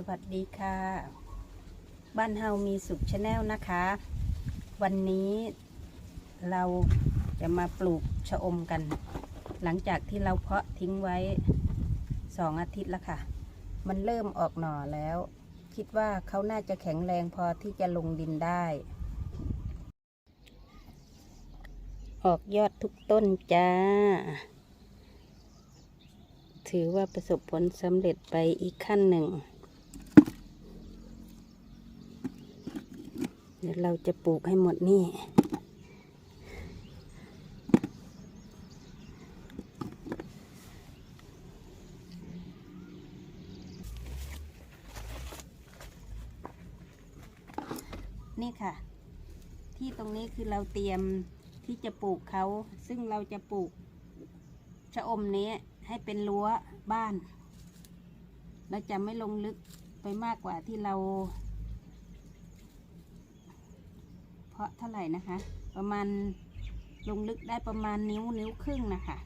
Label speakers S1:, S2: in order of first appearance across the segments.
S1: สวัสดีค่ะ บ้านเฮามีสุขชาแนลนะคะ วันนี้เราจะมาปลูกชะอมกัน หลังจากที่เราเพาะทิ้งไว้สองอาทิตย์แล้วค่ะ มันเริ่มออกหน่อแล้ว คิดว่าเขาน่าจะแข็งแรงพอที่จะลงดินได้ ออกยอดทุกต้นจ้า ถือว่าประสบผลสำเร็จไปอีกขั้นหนึ่ง ดี๋ยวเราจะปลูกให้หมดนี่ นี่ค่ะ ที่ตรงนี้คือเราเตรียมที่จะปลูกเขา ซึ่งเราจะปลูกชะอมนี้ให้เป็นรั้วบ้าน เราจะไม่ลงลึกไปมากกว่าที่เรา เพราะเท่าไหร่นะคะ ประมาณลงลึกได้ประมาณนิ้วนิ้วครึ่งนะคะ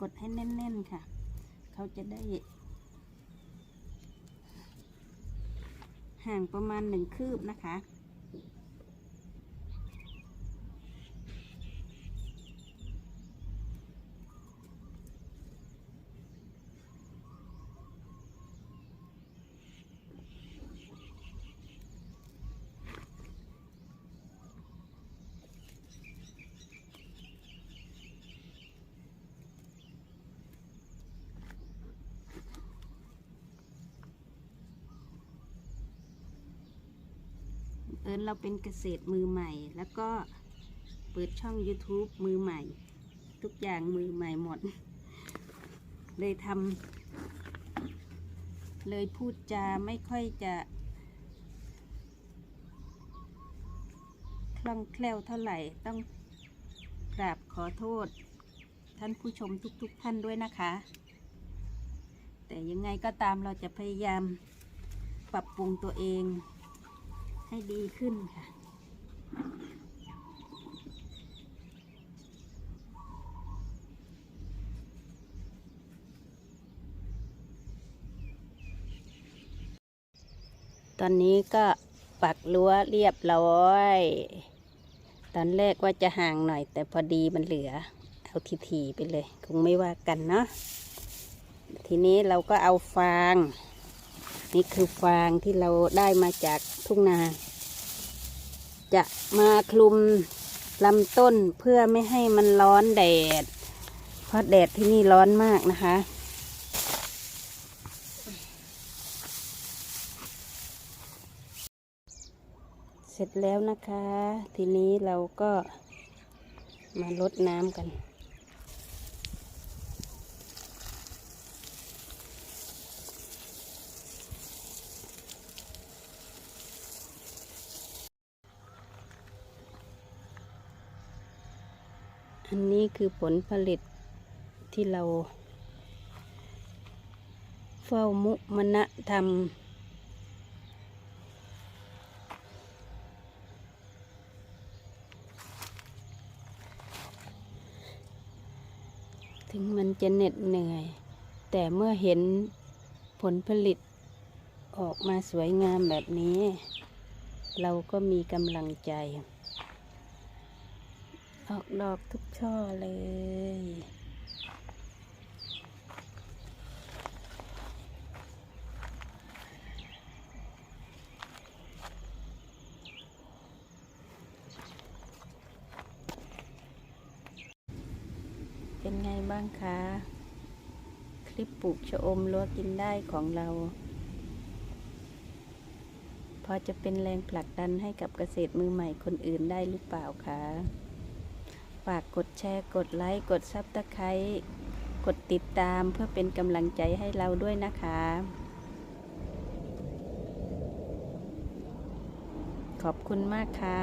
S1: กดให้แน่น ๆ ค่ะ เขาจะได้ ห่างประมาณหนึ่งคืบนะคะ เอิญเราเป็นเกษตรมือใหม่ แล้วก็เปิดช่อง YouTube มือใหม่ ทุกอย่างมือใหม่หมด เลยทำเลยพูดจาไม่ค่อยจะคล่องแคล่วเท่าไหร่ต้องกราบขอโทษ ท่านผู้ชมทุกๆทท่านด้วยนะคะ แต่ยังไงก็ตามเราจะพยายามปรับปรุงตัวเอง ให้ดีขึ้นค่ะ ตอนนี้ก็ปักรั้วเรียบร้อย ตอนแรกว่าจะห่างหน่อย แต่พอดีมันเหลือ เอาทีๆไปเลย คงไม่ว่ากันเนาะทีนี้เราก็เอาฟาง นี่คือฟางที่เราได้มาจากทุ่งนา จะมาคลุมลำต้นเพื่อไม่ให้มันร้อนแดด เพราะแดดที่นี่ร้อนมากนะคะ เสร็จแล้วนะคะ ทีนี้เราก็มาลดน้ำกัน อันนี้คือผลผลิตที่เรา เฝ้ามุมณะทำถึงมันจะเหน็ดเหนื่อย แต่เมื่อเห็นผลผลิตออกมาสวยงามแบบนี้ เราก็มีกำลังใจ ออกดอกทุกช่อเลย เป็นไงบ้างคะ คลิปปลูกชะอมรั้วกินได้ของเรา พอจะเป็นแรงผลักดันให้กับเกษตรมือใหม่คนอื่นได้หรือเปล่าคะ ฝากกดแชร์ กดไลค์ กดซับสไครต์กดติดตามเพื่อเป็นกำลังใจให้เราด้วยนะคะ ขอบคุณมากค่ะ